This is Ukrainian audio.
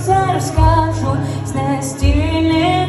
все розкажу з настільних.